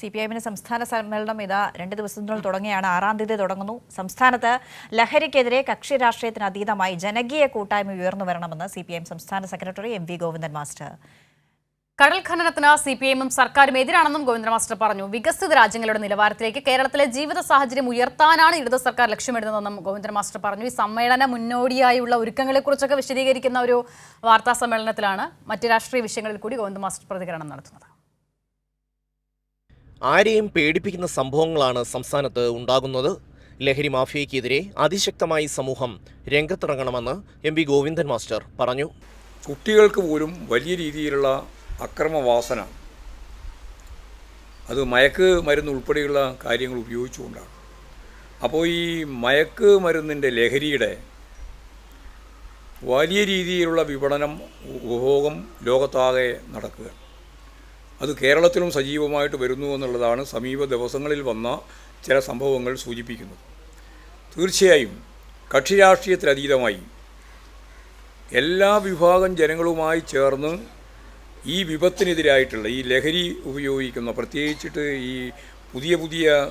C P ഐഎമ്മിന് സംസ്ഥാന സമ്മേളനം ഇതാ രണ്ട് ദിവസത്തിനുള്ളിൽ തുടങ്ങിയാണ് ആറാം തീയതി തുടങ്ങുന്നു. സംസ്ഥാനത്ത് ലഹരിക്കെതിരെ കക്ഷി രാഷ്ട്രീയത്തിന് അതീതമായി ജനകീയ കൂട്ടായ്മ ഉയർന്നു വരണമെന്ന് സി പി ഐ എം സംസ്ഥാന secretary M V Govindan master. കടൽ ഖനനത്തിന് സി പി എമ്മും സർക്കാരും എതിരാണെന്നും ഗോവിന്ദ മാസ്റ്റർ പറഞ്ഞു. വികസിത രാജ്യങ്ങളുടെ നിലവാരത്തിലേക്ക് കേരളത്തിലെ ജീവിത സാഹചര്യം ഉയർത്താനാണ് ഇടത് സർക്കാർ ലക്ഷ്യമിടുന്നതെന്നും ഗോവിന്ദൻ മാസ്റ്റർ പറഞ്ഞു. ഈ സമ്മേളന മുന്നോടിയായുള്ള ഒരുക്കങ്ങളെക്കുറിച്ചൊക്കെ വിശദീകരിക്കുന്ന ഒരു വാർത്താ സമ്മേളനത്തിലാണ് മറ്റ് രാഷ്ട്രീയ വിഷയങ്ങളിൽ കൂടി ഗോവിന്ദ മാസ്റ്റർ പ്രതികരണം നടത്തുന്നത്. ആരെയും പേടിപ്പിക്കുന്ന സംഭവങ്ങളാണ് സംസ്ഥാനത്ത് ഉണ്ടാകുന്നത്. ലഹരി മാഫിയയ്ക്കെതിരെ അതിശക്തമായി സമൂഹം രംഗത്തിറങ്ങണമെന്ന് എം വി ഗോവിന്ദൻ മാസ്റ്റർ പറഞ്ഞു. കുട്ടികൾക്ക് പോലും വലിയ രീതിയിലുള്ള അക്രമവാസന അത് മയക്ക് മരുന്ന് ഉൾപ്പെടെയുള്ള കാര്യങ്ങൾ ഉപയോഗിച്ചുകൊണ്ടാണ്. അപ്പോൾ ഈ മയക്ക് മരുന്നിന്റെ ലഹരിയുടെ വലിയ രീതിയിലുള്ള വിപണനം ഉപഭോഗം ലോകത്താകെ നടക്കുക അത് കേരളത്തിലും സജീവമായിട്ട് വരുന്നു എന്നുള്ളതാണ് സമീപ ദിവസങ്ങളിൽ വന്ന ചില സംഭവങ്ങൾ സൂചിപ്പിക്കുന്നത്. തീർച്ചയായും കക്ഷി രാഷ്ട്രീയത്തിലതീതമായി എല്ലാ വിഭാഗം ജനങ്ങളുമായി ചേർന്ന് ഈ വിപത്തിനെതിരായിട്ടുള്ള ഈ ലഹരി ഉപയോഗിക്കുന്ന പ്രത്യേകിച്ചിട്ട് ഈ പുതിയ പുതിയ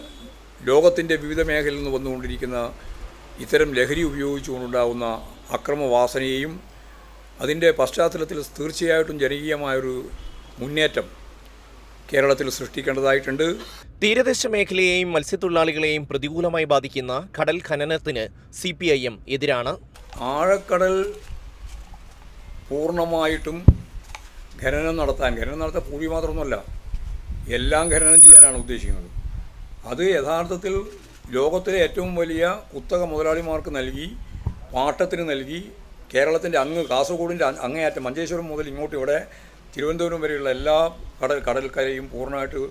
ലോകത്തിന്റെ വിവിധ മേഖലയിൽ നിന്ന് വന്നുകൊണ്ടിരിക്കുന്ന ഇത്തരം ലഹരി ഉപയോഗിച്ചുകൊണ്ടുണ്ടാകുന്ന അക്രമവാസനയെയും അതിന്റെ പശ്ചാത്തലത്തിൽ തീർച്ചയായിട്ടും ജനകീയമായൊരു മുന്നേറ്റം കേരളത്തിൽ സൃഷ്ടിക്കേണ്ടതായിട്ടുണ്ട്. തീരദേശ മേഖലയെയും മത്സ്യത്തൊഴിലാളികളെയും പ്രതികൂലമായി ബാധിക്കുന്ന കടൽ ഖനനത്തിന് സി പി ഐ എം എതിരാണ്. ആഴക്കടൽ പൂർണമായിട്ടും ഖനനം നടത്താൻ ഖനനം നടത്താൻ പൂഴി മാത്രമൊന്നുമല്ല എല്ലാം ഖനനം ചെയ്യാനാണ് ഉദ്ദേശിക്കുന്നത്. അത് യഥാർത്ഥത്തിൽ ലോകത്തിലെ ഏറ്റവും വലിയ കുത്തക മുതലാളിമാർക്ക് നൽകി പാട്ടത്തിന് നൽകി കേരളത്തിന്റെ അങ്ങ് കാസർഗോഡിന്റെ അങ്ങേയറ്റം മഞ്ചേശ്വരം മുതൽ ഇങ്ങോട്ട് ഇവിടെ തിരുവനന്തപുരം വരെയുള്ള എല്ലാ കടൽ കടൽക്കരയും പൂർണമായിട്ട്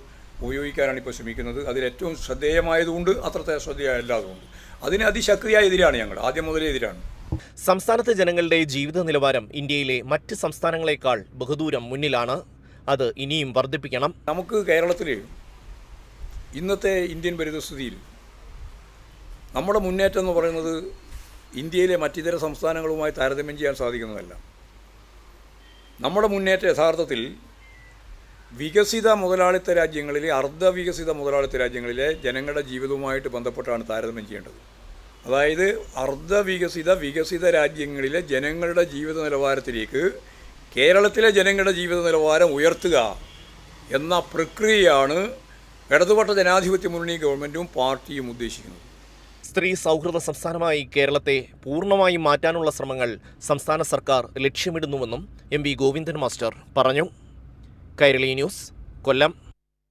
ഉപയോഗിക്കാനാണ് ഇപ്പോൾ ശ്രമിക്കുന്നത്. അതിൽ ഏറ്റവും ശ്രദ്ധേയമായതുകൊണ്ട് അത്രത്തെ ശ്രദ്ധേയമല്ലാതുകൊണ്ട് അതിന് അതിശക്തിയായ എതിരാണ് ഞങ്ങൾ ആദ്യം മുതലേ എതിരാണ്. സംസ്ഥാനത്തെ ജനങ്ങളുടെ ജീവിത നിലവാരം ഇന്ത്യയിലെ മറ്റ് സംസ്ഥാനങ്ങളെക്കാൾ ബഹുദൂരം മുന്നിലാണ്. അത് ഇനിയും വർദ്ധിപ്പിക്കണം. നമുക്ക് കേരളത്തിൽ ഇന്നത്തെ ഇന്ത്യൻ പരിതസ്ഥിതിയിൽ നമ്മുടെ മുന്നേറ്റം എന്ന് പറയുന്നത് ഇന്ത്യയിലെ മറ്റിതര സംസ്ഥാനങ്ങളുമായി താരതമ്യം ചെയ്യാൻ സാധിക്കുന്നതല്ല. നമ്മുടെ മുന്നേറ്റം യഥാർത്ഥത്തിൽ വികസിത മുതലാളിത്ത രാജ്യങ്ങളിലെ അർദ്ധവികസിത മുതലാളിത്ത രാജ്യങ്ങളിലെ ജനങ്ങളുടെ ജീവിതവുമായിട്ട് ബന്ധപ്പെട്ടാണ് താരതമ്യം ചെയ്യേണ്ടത്. അതായത് അർദ്ധവികസിത വികസിത രാജ്യങ്ങളിലെ ജനങ്ങളുടെ ജീവിത നിലവാരത്തിലേക്ക് കേരളത്തിലെ ജനങ്ങളുടെ ജീവിത നിലവാരം ഉയർത്തുക എന്ന പ്രക്രിയയാണ് ഇടതുപക്ഷ ജനാധിപത്യ മുന്നണി ഗവൺമെന്റും പാർട്ടിയും ഉദ്ദേശിക്കുന്നത്. സ്ത്രീ സൗഹൃദ സംസ്ഥാനമായി കേരളത്തെ പൂർണമായും മാറ്റാനുള്ള ശ്രമങ്ങൾ സംസ്ഥാന സർക്കാർ ലക്ഷ്യമിടുന്നുവെന്നും എം വി ഗോവിന്ദൻ മാസ്റ്റർ പറഞ്ഞു. കൈരളി ന്യൂസ് കൊല്ലം.